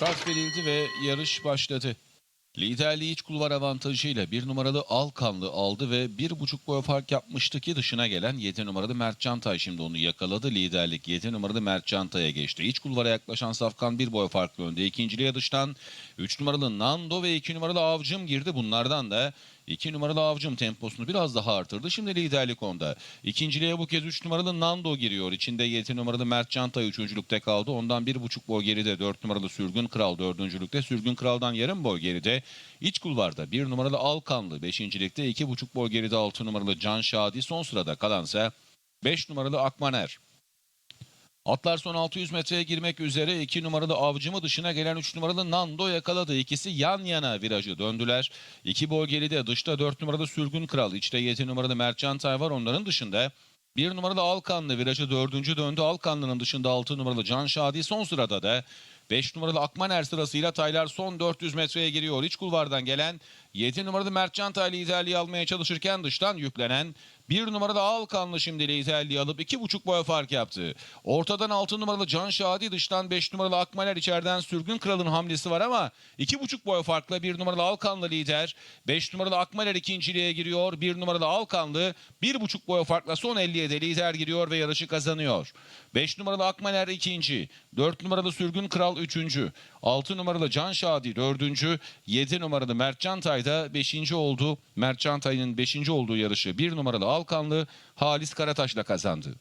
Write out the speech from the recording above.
Start verildi ve yarış başladı. Liderliği iç kulvar avantajıyla bir numaralı Alkanlı aldı ve bir buçuk boy fark yapmıştı ki dışına gelen 7 numaralı Mert Çantay şimdi onu yakaladı. Liderlik 7 numaralı Mert Çantay'a geçti. İç kulvara yaklaşan Safkan bir boy farklı önde. İkinciliğe dıştan 3 numaralı Nando ve 2 numaralı Avcım girdi. Bunlardan da 2 numaralı Avcım temposunu biraz daha artırdı. Şimdi liderlik onda. İkinciliğe bu kez 3 numaralı Nando giriyor. İçinde 7 numaralı Mert Çantay üçüncülükte kaldı. Ondan bir buçuk boy geride 4 numaralı Sürgün Kral dördüncülükte. Sürgün Kral'dan yarım boy geride. İç kulvarda 1 numaralı Alkanlı beşincilikte. iki buçuk boy geride 6 numaralı Can Şadi. Son sırada kalansa 5 numaralı Akmaner. Atlar son 600 metreye girmek üzere 2 numaralı avcımı dışına gelen 3 numaralı Nando yakaladı. İkisi yan yana virajı döndüler. 2 boy geride dışta 4 numaralı Sürgün Kral. içte 7 numaralı Mertcan Tay var. Onların dışında 1 numaralı Alkanlı virajı dördüncü döndü. Alkanlı'nın dışında 6 numaralı Can Şadi. Son sırada da 5 numaralı Akmaner sırasıyla Taylar son 400 metreye giriyor. İç kulvardan gelen 7 numaralı Mertcan Tay liderliği almaya çalışırken dıştan yüklenen 1 numaralı Alkanlı şimdi liderliği alıp 2,5 boy fark yaptı. Ortadan 6 numaralı Can Şadi dıştan 5 numaralı Akmaner içeriden Sürgün Kral'ın hamlesi var ama 2,5 boy farkla 1 numaralı Alkanlı lider. 5 numaralı Akmaner ikinciliğe giriyor. 1 numaralı Alkanlı 1,5 boy farkla son 50'ye de lider giriyor ve yarışı kazanıyor. 5 numaralı Akmaner ikinci. 4 numaralı Sürgün Kral üçüncü. 6 numaralı Can Şadi dördüncü. 7 numaralı Mert Çantay da 5. oldu. Mert Çantay'ın 5. olduğu yarışı 1 numaralı Alkanlı Halis Karataş'la kazandı.